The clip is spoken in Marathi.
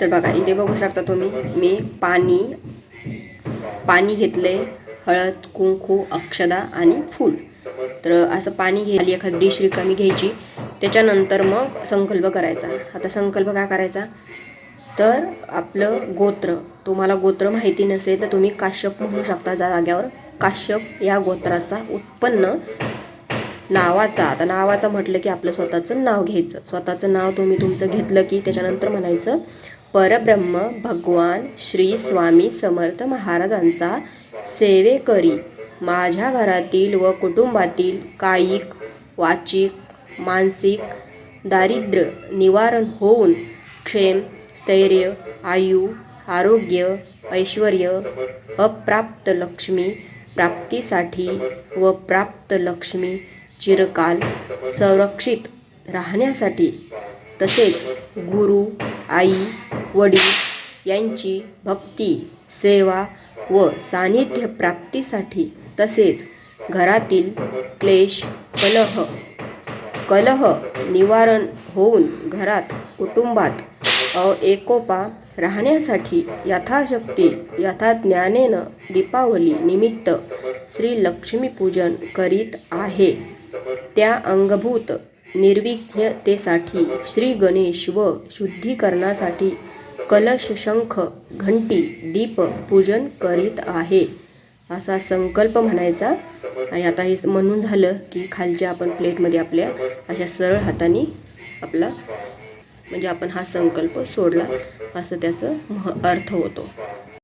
तर बघा इथे बघू शकता तुम्ही मी पाणी पाणी घेतले हळद कुंकू अक्षदा आणि फूल. तर असं पाणी घ्यायला एखादी डिश रिकामी घ्यायची त्याच्यानंतर मग संकल्प करायचा. आता संकल्प काय करायचा? तर आपलं गोत्र तुम्हाला गोत्र माहिती नसेल तर तुम्ही काश्यप म्हणू शकता ज्या जाग्यावर काश्यप या गोत्राचा उत्पन्न नावाचा आता नावाचं म्हटलं की आपलं स्वतःचं नाव घ्यायचं. स्वतःचं नाव तुम्ही तुमचं घेतलं की त्याच्यानंतर म्हणायचं परब्रह्म भगवान श्री स्वामी समर्थ महाराजांचा सेवेकरी. माझ्या घरातील व कुटुंबातील कायिक वाचिक मानसिक दारिद्र्य निवारण होऊन क्षेम स्थैर्य आयु आरोग्य ऐश्वर अप्राप्त लक्ष्मी प्राप्तीसाठी व प्राप्त लक्ष्मी चिरकाल संरक्षित राहण्यासाठी तसेच गुरु आई वडील यांची भक्ती सेवा व सानिध्य प्राप्तीसाठी तसेच घरातील क्लेश कलह कलह निवारण होऊन घरात कुटुंबात अ एकोपा राहण्यासाठी यथाशक्ती यथाज्ञानेनं दीपावली निमित्त श्री लक्ष्मीपूजन करीत आहे. त्या अंगभूत निर्विघ्नतेसाठी श्री गणेश व शुद्धीकरणासाठी कलश शंख घंटी दीप पूजन करीत आहे असा संकल्प म्हणायचा. आणि आता हे म्हणून झालं की खालच्या आपण प्लेटमध्ये आपल्या अशा सरळ हाताने आपला म्हणजे आपण हा संकल्प सोडला असं त्याचं मह अर्थ होतो.